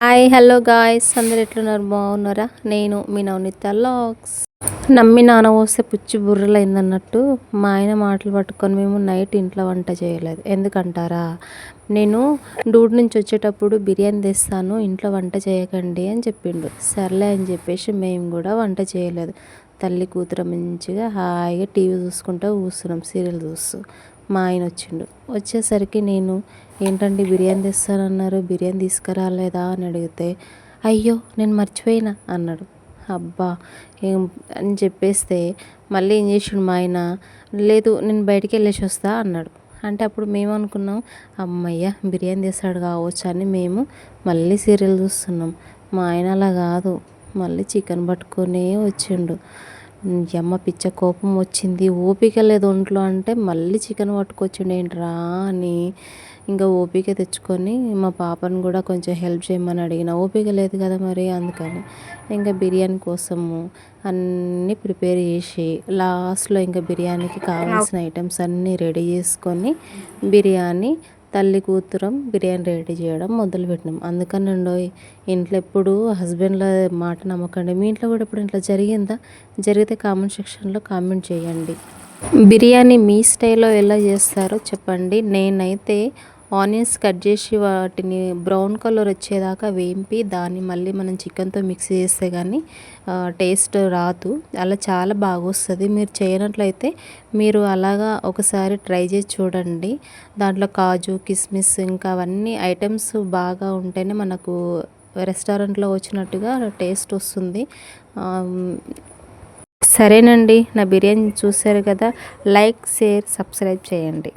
Hi hello guys. అందరు ఎట్లున్నారు? బాగున్నారా? నేను మీ నవనీత లాక్స్. నమ్మి నాన్న వస్తే పుచ్చి బుర్రలైందన్నట్టు మా ఆయన మాటలు పట్టుకొని మేము నైట్ ఇంట్లో వంట చేయలేదు. ఎందుకంటారా? నేను డూడ్ నుంచి వచ్చేటప్పుడు బిర్యానీ తెస్తాను ఇంట్లో వంట చేయకండి అని చెప్పిండు. సర్లే అని చెప్పేసి మేము కూడా వంట చేయలేదు. తల్లి కూతురు మంచిగా హాయిగా టీవీ చూసుకుంటూ కూర్చున్నాం సీరియల్ చూస్తూ. మా ఆయన వచ్చిండు. వచ్చేసరికి నేను ఏంటండి బిర్యానీ తెస్తానన్నారు బిర్యానీ తీసుకురాలేదా? అని అడిగితే అయ్యో నేను మర్చిపోయినా అన్నాడు. అబ్బా ఏం అని చెప్పేస్తే మళ్ళీ ఏం చేసిండు మా ఆయన? లేదు నేను బయటికి వెళ్ళేసి వస్తా అన్నాడు. అంటే అప్పుడు మేము అనుకున్నాం అమ్మయ్య బిర్యానీ తెస్తాడు కావచ్చు అని మేము మళ్ళీ సీరియల్ చూస్తున్నాం. మా ఆయన అలా కాదు మళ్ళీ చికెన్ పట్టుకునే వచ్చిండు. యమ్మ పిచ్చ కోపం వచ్చింది. ఓపిక లేదు ఒంట్లో అంటే మళ్ళీ చికెన్ పట్టుకొచ్చిండు. ఏంట్రా అని ఇంకా ఓపిక తెచ్చుకొని మా పాపను కూడా కొంచెం హెల్ప్ చేయమని అడిగిన. ఓపిక లేదు కదా మరి అందుకని ఇంకా బిర్యానీ కోసము అన్నీ ప్రిపేర్ చేసి లాస్ట్లో ఇంకా బిర్యానీకి కావాల్సిన ఐటమ్స్ అన్నీ రెడీ చేసుకొని బిర్యానీ తల్లి కూతురం బిర్యానీ రెడీ చేయడం మొదలుపెట్టినాం. అందుకనండో ఇంట్లో ఎప్పుడు హస్బెండ్ల మాట నమ్మకండి. మీ ఇంట్లో కూడా ఇప్పుడు ఇట్లా జరిగిందా? జరిగితే కామెంట్ సెక్షన్లో కామెంట్ చేయండి. బిర్యానీ మీ స్టైల్లో ఎలా చేస్తారో చెప్పండి. నేనైతే ఆనియన్స్ కట్ చేసి వాటిని బ్రౌన్ కలర్ వచ్చేదాకా వేంపి దాన్ని మళ్ళీ మనం చికెన్తో మిక్స్ చేస్తే కానీ టేస్ట్ రాదు. అలా చాలా బాగా వస్తుంది మీరు చేయనట్లయితే మీరు అలాగా ఒకసారి ట్రై చేసి చూడండి. దాంట్లో కాజు కిస్మిస్ ఇంకా అవన్నీ ఐటమ్స్ బాగా ఉంటేనే మనకు రెస్టారెంట్లో వచ్చినట్టుగా టేస్ట్ వస్తుంది. సరేనండి. నా బిర్యానీ చూసారు కదా? లైక్ షేర్ సబ్స్క్రైబ్ చేయండి.